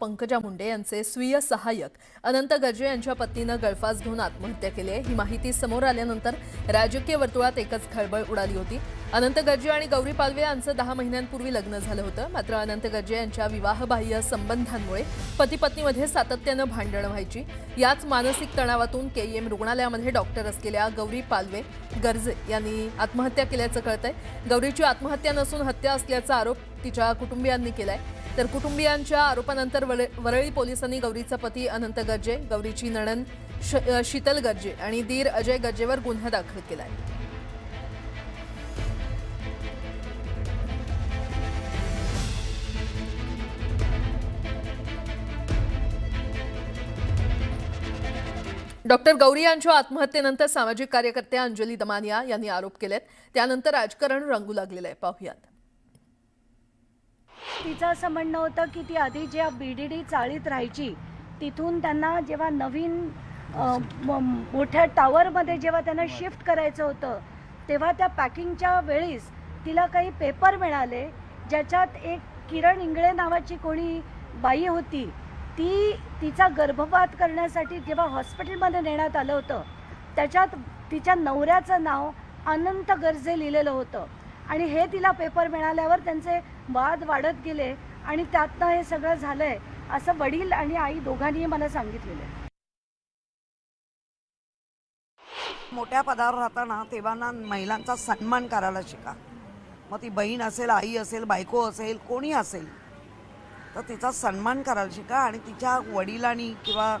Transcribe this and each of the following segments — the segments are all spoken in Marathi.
पंकजा मुंडे यांचे स्वीय सहाय्यक अनंत गर्जे यांच्या पत्नीनं गळफास घेऊन आत्महत्या केली आहे. ही माहिती समोर आल्यानंतर राजकीय वर्तुळात एकच खळबळ उडाली होती. अनंत गर्जे आणि गौरी पालवे यांचं दहा महिन्यांपूर्वी लग्न झालं होतं. मात्र अनंत गर्जे यांच्या विवाहबाह्य संबंधांमुळे पती पत्नीमध्ये सातत्यानं भांडणं व्हायची. याच मानसिक तणावातून केईएम रुग्णालयामध्ये डॉक्टर असलेल्या गौरी पालवे गर्जे यांनी आत्महत्या केल्याचं कळतंय. गौरीची आत्महत्या नसून हत्या असल्याचा आरोप तिच्या कुटुंबियांनी केलाय. तर कुटुंबियांच्या आरोपानंतर वरळी पोलिसांनी गौरीचा पती अनंत गर्जे गौरीची नणन श- शीतल गर्जे आणि दीर अजय गर्जेवर गुन्हा दाखल केला आहे डॉक्टर गौरी यांच्या आत्महत्येनंतर सामाजिक कार्यकर्त्या अंजली दमानिया यांनी आरोप केलेत. त्यानंतर राजकारण रंगू लागलेलं आहे. पाहुयात. तिचं असं म्हणणं होतं की ती आधी ज्या बी डी डी चाळीत राहायची तिथून त्यांना जेव्हा नवीन मोठ्या टावरमध्ये जेव्हा त्यांना शिफ्ट करायचं होतं तेव्हा त्या पॅकिंगच्या वेळीस तिला काही पेपर मिळाले ज्याच्यात एक किरण इंगळे नावाची कोणी बाई होती ती तिचा गर्भपात करण्यासाठी जेव्हा हॉस्पिटलमध्ये नेण्यात आलं होतं त्याच्यात तिच्या नवऱ्याचं नाव अनंत गर्जे लिहिलेलं होतं. आणि हे तिला पेपर मिळाल्यावर त्यांचे वाद वाढत गेले आणि त्यातनं हे सगळं झालंय असं वडील आणि आई दोघांनीही मला सांगितलेलं आहे. मोठ्या पदावर राहताना तेव्हा ना महिलांचा सन्मान करायला शिका. मग ती बहीण असेल आई असेल बायको असेल कोणी असेल तर तिचा सन्मान करायला शिका आणि तिच्या वडिलांनी किंवा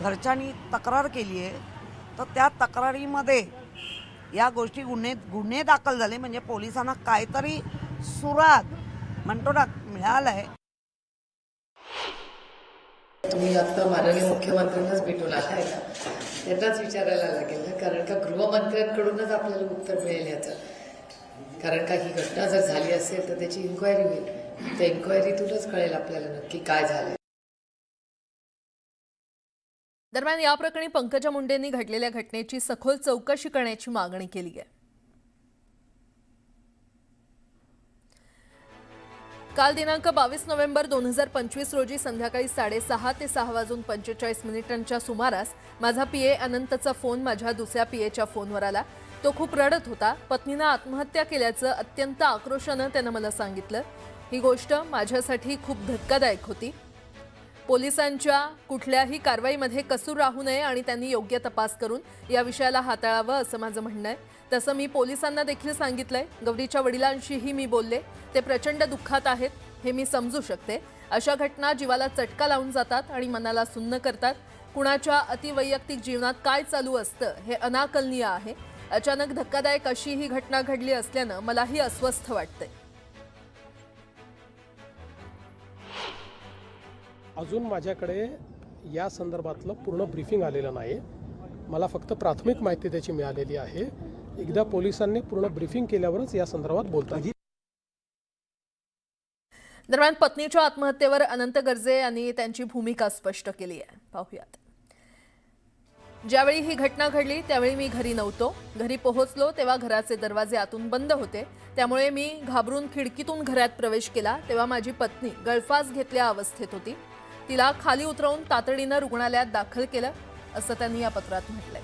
घरच्यांनी तक्रार केली आहे तर त्या तक्रारीमध्ये या गोष्टी गुन्हे गुन्हे दाखल झाले. म्हणजे पोलिसांना काहीतरी सुराग म्हणतो ना मिळालं आहे तुम्ही आता माननीय मुख्यमंत्र्यांनाच भेटून आलाय का त्यांनाच विचारायला लागेल ना? कारण का गृहमंत्र्यांकडूनच आपल्याला उत्तर मिळेल याचं. कारण का ही घटना जर झाली असेल तर त्याची इन्क्वायरी होईल. त्या इन्क्वायरीतूनच कळेल आपल्याला नक्की काय झालंय. दरम्यान या प्रकरणी पंकजा मुंडेंनी घडलेल्या घटनेची सखोल चौकशी करण्याची मागणी केली आहे. काल दिनांक बावीस नोव्हेंबर दोन हजार पंचवीस रोजी संध्याकाळी साडेसहा ते सहा वाजून पंचेचाळीस मिनिटांच्या सुमारास माझा पीए अनंतचा फोन माझ्या दुसऱ्या पीएच्या फोनवर आला. तो खूप रडत होता. पत्नीनं आत्महत्या केल्याचं अत्यंत आक्रोशानं त्यानं मला सांगितलं. ही गोष्ट माझ्यासाठी खूप धक्कादायक होती. पोलिसांच्या कुठल्याही कारवाईमध्ये कसूर राहू नये आणि त्यांनी योग्य तपास करून या विषयाला हाताळावं असं माझं म्हणणं आहे. तसं मी पोलिसांना देखील सांगितलंय. गौरीच्या वडिलांशीही मी बोलले. ते प्रचंड दुःखात आहेत हे मी समजू शकते. अशा घटना जीवाला चटका लावून जातात आणि मनाला सुन्न करतात. कुणाच्या अतिवैयक्तिक जीवनात काय चालू असतं हे अनाकलनीय आहे. अचानक धक्कादायक अशी ही घटना घडली असल्यानं मलाही अस्वस्थ वाटतंय. अजून माझ्याकडे या संदर्भातलं पूर्ण ब्रीफिंग आलेलं नाही मला फक्त प्राथमिक माहिती त्याची मिळालेली आहे. एकदा पोलिसांनी पूर्ण ब्रीफिंग केल्यावरच या संदर्भात बोलता येईल दरम्यान पत्नीच्या आत्महत्येवर अनंत गर्जे यांनी त्यांची भूमिका स्पष्ट केली आहे. पाहूयात. ज्यावेळी ही घटना घडली त्यावेळी मी घरी नव्हतो. घरी पोहोचलो तेव्हा घराचे दरवाजे आतून बंद होते. त्यामुळे मी घाबरून खिडकीतून घरात प्रवेश केला. तेव्हा माझी पत्नी गळफास घेतल्या अवस्थेत होती. तिला खाली उतरवून तातडीनं रुग्णालयात दाखल केलं असं त्यांनी या पत्रात म्हटलंय.